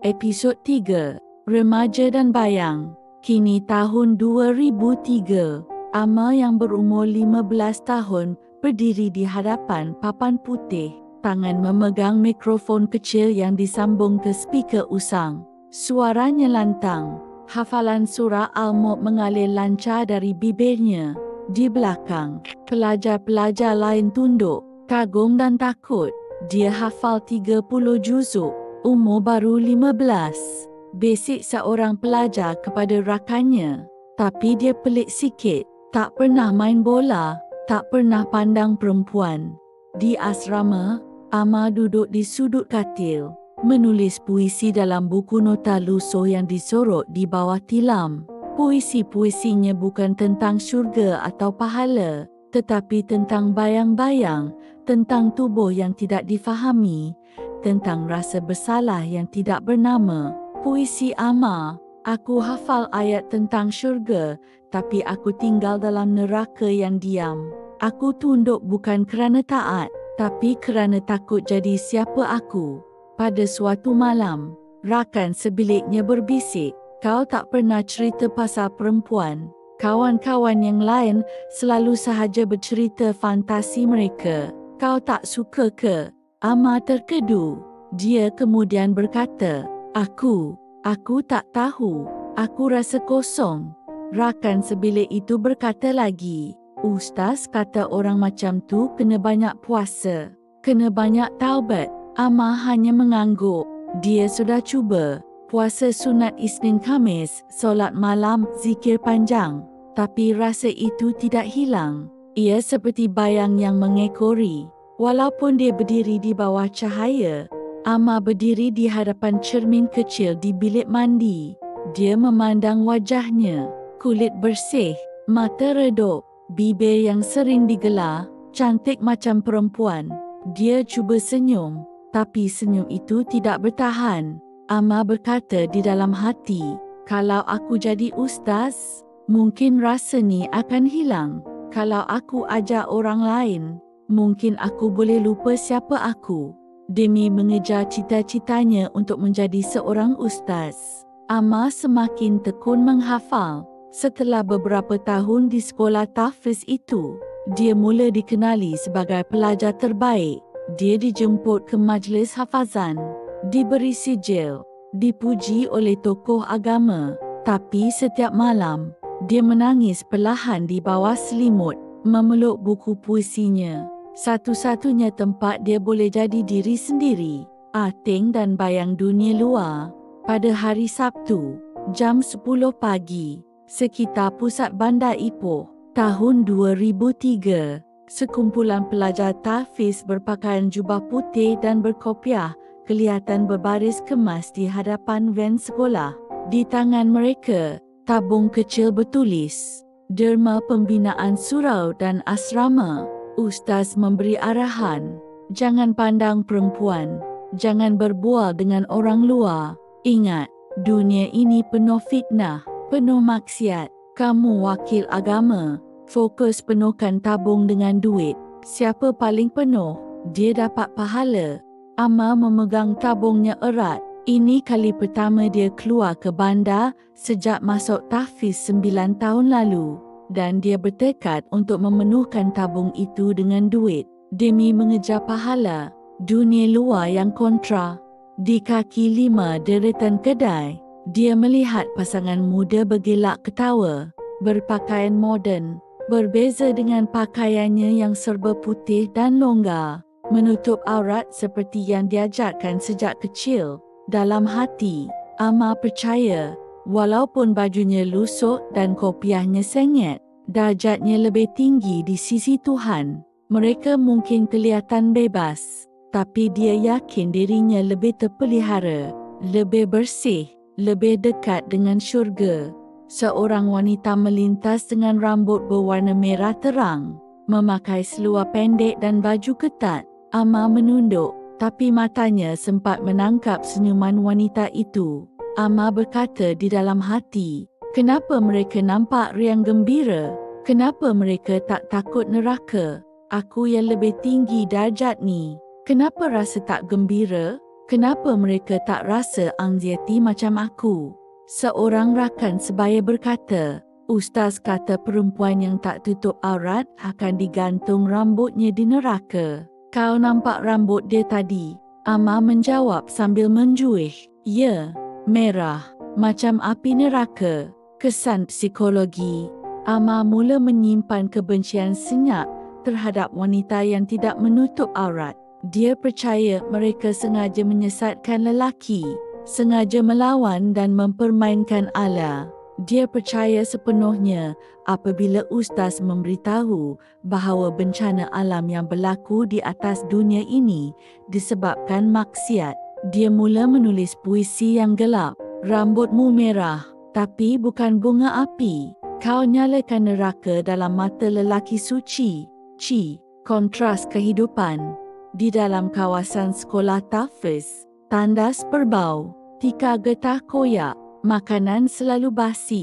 Episod 3 Remaja dan Bayang Kini tahun 2003 Ama yang berumur 15 tahun berdiri di hadapan papan putih Tangan memegang mikrofon kecil yang disambung ke speaker usang. Suaranya lantang Hafalan surah Al-Mulk mengalir lancar dari bibirnya. Di belakang, pelajar-pelajar lain tunduk, kagum dan takut. Dia hafal 30 juzuk umur baru 15. Basic seorang pelajar kepada rakannya. Tapi dia pelik sikit. Tak pernah main bola. Tak pernah pandang perempuan. Di asrama, Ama duduk di sudut katil. Menulis puisi dalam buku nota lusuh yang disorot di bawah tilam. Puisi-puisinya bukan tentang syurga atau pahala. Tetapi tentang bayang-bayang. Tentang tubuh yang tidak difahami tentang rasa bersalah yang tidak bernama. Puisi Ama, aku hafal ayat tentang syurga, tapi aku tinggal dalam neraka yang diam. Aku tunduk bukan kerana taat, tapi kerana takut jadi siapa aku. Pada suatu malam, rakan sebiliknya berbisik, kau tak pernah cerita pasal perempuan. Kawan-kawan yang lain selalu sahaja bercerita fantasi mereka. Kau tak suka ke? Ama terkedu. Dia kemudian berkata, Aku, aku tak tahu. Aku rasa kosong. Rakan sebilik itu berkata lagi, Ustaz kata orang macam tu kena banyak puasa. Kena banyak taubat. Ama hanya mengangguk. Dia sudah cuba. Puasa sunat Isnin Khamis, solat malam, zikir panjang. Tapi rasa itu tidak hilang. Ia seperti bayang yang mengekori. Walaupun dia berdiri di bawah cahaya, Ama berdiri di hadapan cermin kecil di bilik mandi. Dia memandang wajahnya, kulit bersih, mata redup, bibir yang sering digelar, cantik macam perempuan. Dia cuba senyum, tapi senyum itu tidak bertahan. Ama berkata di dalam hati, kalau aku jadi ustaz, mungkin rasa ni akan hilang. Kalau aku ajar orang lain, mungkin aku boleh lupa siapa aku. Demi mengejar cita-citanya untuk menjadi seorang ustaz, Amma semakin tekun menghafal. Setelah beberapa tahun di sekolah tahfiz itu, dia mula dikenali sebagai pelajar terbaik. Dia dijemput ke majlis hafazan, diberi sijil, dipuji oleh tokoh agama. Tapi setiap malam, dia menangis perlahan di bawah selimut, memeluk buku puisinya. Satu-satunya tempat dia boleh jadi diri sendiri, ating dan bayang dunia luar. Pada hari Sabtu, jam 10 pagi, sekitar pusat bandar Ipoh, tahun 2003, sekumpulan pelajar tahfiz berpakaian jubah putih dan berkopiah kelihatan berbaris kemas di hadapan van sekolah. Di tangan mereka, tabung kecil bertulis, Derma Pembinaan Surau dan Asrama. Ustaz memberi arahan, jangan pandang perempuan, jangan berbual dengan orang luar. Ingat, dunia ini penuh fitnah, penuh maksiat. Kamu wakil agama, fokus penuhkan tabung dengan duit. Siapa paling penuh, dia dapat pahala. Ama memegang tabungnya erat. Ini kali pertama dia keluar ke bandar sejak masuk tahfiz sembilan tahun lalu dan dia bertekad untuk memenuhkan tabung itu dengan duit demi mengejar pahala dunia luar yang kontra. Di kaki lima deretan kedai, dia melihat pasangan muda bergelak ketawa, berpakaian moden, berbeza dengan pakaiannya yang serba putih dan longgar, menutup aurat seperti yang diajarkan sejak kecil. Dalam hati, Ama percaya Walaupun bajunya lusuh dan kopiahnya sengit, darjatnya lebih tinggi di sisi Tuhan. Mereka mungkin kelihatan bebas, tapi dia yakin dirinya lebih terpelihara, lebih bersih, lebih dekat dengan syurga. Seorang wanita melintas dengan rambut berwarna merah terang, memakai seluar pendek dan baju ketat. Ama menunduk, tapi matanya sempat menangkap senyuman wanita itu. Ama berkata di dalam hati, kenapa mereka nampak riang gembira? Kenapa mereka tak takut neraka? Aku yang lebih tinggi darjat ni. Kenapa rasa tak gembira? Kenapa mereka tak rasa anxiety macam aku? Seorang rakan sebaya berkata, Ustaz kata perempuan yang tak tutup aurat akan digantung rambutnya di neraka. Kau nampak rambut dia tadi? Ama menjawab sambil menjuih. Ya, merah. Macam api neraka. Kesan psikologi. Ama mula menyimpan kebencian senyap terhadap wanita yang tidak menutup aurat. Dia percaya mereka sengaja menyesatkan lelaki, sengaja melawan dan mempermainkan Allah. Dia percaya sepenuhnya apabila ustaz memberitahu bahawa bencana alam yang berlaku di atas dunia ini disebabkan maksiat. Dia mula menulis puisi yang gelap. Rambutmu merah, tapi bukan bunga api. Kau nyalakan neraka dalam mata lelaki suci. Ci, kontras kehidupan di dalam kawasan sekolah Tafiz, tandas perbau, tika getah koyak, makanan selalu basi,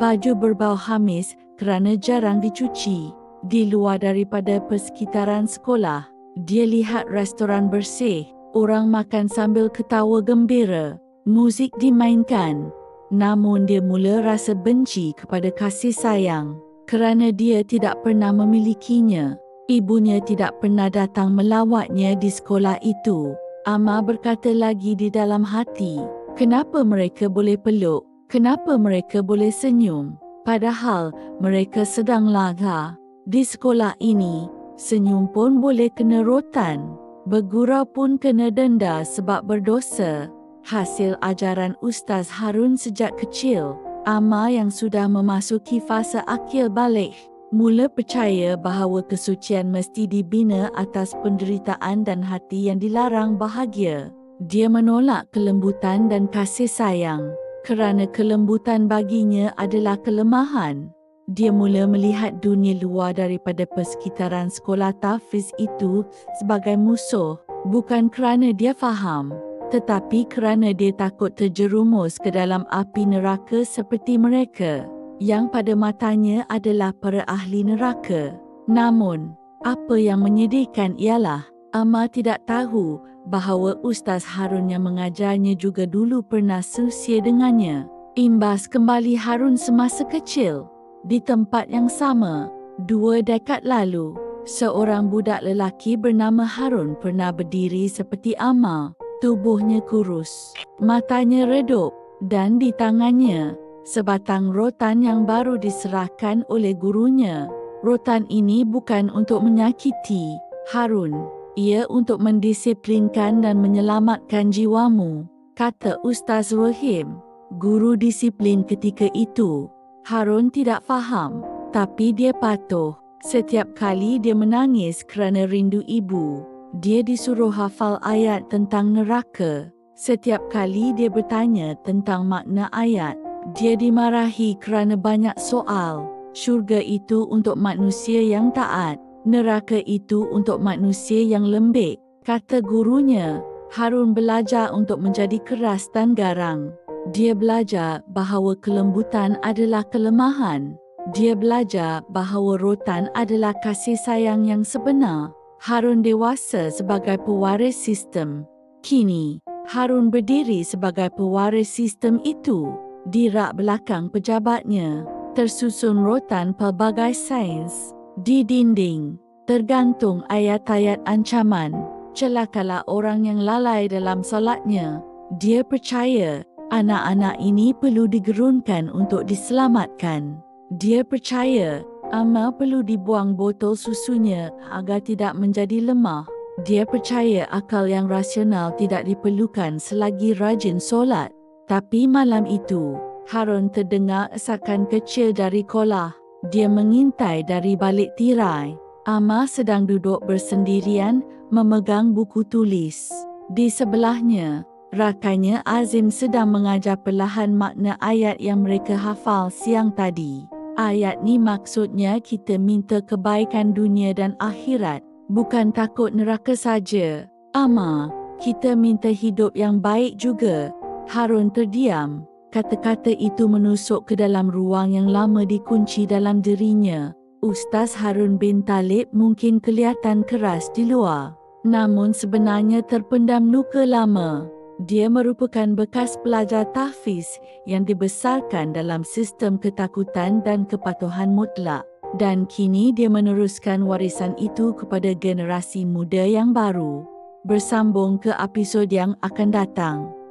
baju berbau hamis kerana jarang dicuci. Di luar daripada persekitaran sekolah, dia lihat restoran bersih, orang makan sambil ketawa gembira, muzik dimainkan. Namun dia mula rasa benci kepada kasih sayang kerana dia tidak pernah memilikinya. Ibunya tidak pernah datang melawatnya di sekolah itu. Ama berkata lagi di dalam hati, kenapa mereka boleh peluk? Kenapa mereka boleh senyum? Padahal mereka sedang laga. Di sekolah ini, senyum pun boleh kena rotan. Bergurau pun kena denda sebab berdosa. Hasil ajaran Ustaz Harun sejak kecil, Ama yang sudah memasuki fasa akil balik mula percaya bahawa kesucian mesti dibina atas penderitaan dan hati yang dilarang bahagia. Dia menolak kelembutan dan kasih sayang kerana kelembutan baginya adalah kelemahan. Dia mula melihat dunia luar daripada persekitaran sekolah tafiz itu sebagai musuh bukan kerana dia faham tetapi kerana dia takut terjerumus ke dalam api neraka seperti mereka yang pada matanya adalah para ahli neraka. Namun, apa yang menyedihkan ialah Ama tidak tahu bahawa Ustaz Harun yang mengajarnya juga dulu pernah seusia dengannya. Imbas kembali Harun semasa kecil di tempat yang sama dua dekad lalu. Seorang budak lelaki bernama Harun pernah berdiri seperti Ama. Tubuhnya kurus, matanya redup dan di tangannya sebatang rotan yang baru diserahkan oleh gurunya. Rotan ini bukan untuk menyakiti Harun. Ia untuk mendisiplinkan dan menyelamatkan jiwamu, kata Ustaz Wahim. Guru disiplin ketika itu. Harun tidak faham, tapi dia patuh. Setiap kali dia menangis kerana rindu ibu, dia disuruh hafal ayat tentang neraka. Setiap kali dia bertanya tentang makna ayat, dia dimarahi kerana banyak soal. Syurga itu untuk manusia yang taat. Neraka itu untuk manusia yang lembik. Kata gurunya, Harun belajar untuk menjadi keras dan garang. Dia belajar bahawa kelembutan adalah kelemahan. Dia belajar bahawa rotan adalah kasih sayang yang sebenar. Harun dewasa sebagai pewaris sistem. Kini, Harun berdiri sebagai pewaris sistem itu di rak belakang pejabatnya tersusun rotan pelbagai sains di dinding tergantung ayat-ayat ancaman celakalah orang yang lalai dalam solatnya dia percaya anak-anak ini perlu digerunkan untuk diselamatkan dia percaya Amal perlu dibuang botol susunya agar tidak menjadi lemah. Dia percaya akal yang rasional tidak diperlukan selagi rajin solat. Tapi malam itu, Harun terdengar esakan kecil dari kolah. Dia mengintai dari balik tirai. Ama sedang duduk bersendirian memegang buku tulis. Di sebelahnya, rakannya Azim sedang mengajar perlahan makna ayat yang mereka hafal siang tadi. Ayat ni maksudnya kita minta kebaikan dunia dan akhirat, bukan takut neraka saja. Ama, kita minta hidup yang baik juga. Harun terdiam. Kata-kata itu menusuk ke dalam ruang yang lama dikunci dalam dirinya. Ustaz Harun bin Talib mungkin kelihatan keras di luar. namun sebenarnya terpendam luka lama. Dia merupakan bekas pelajar tahfiz yang dibesarkan dalam sistem ketakutan dan kepatuhan mutlak. Dan kini dia meneruskan warisan itu kepada generasi muda yang baru. Bersambung ke episod yang akan datang.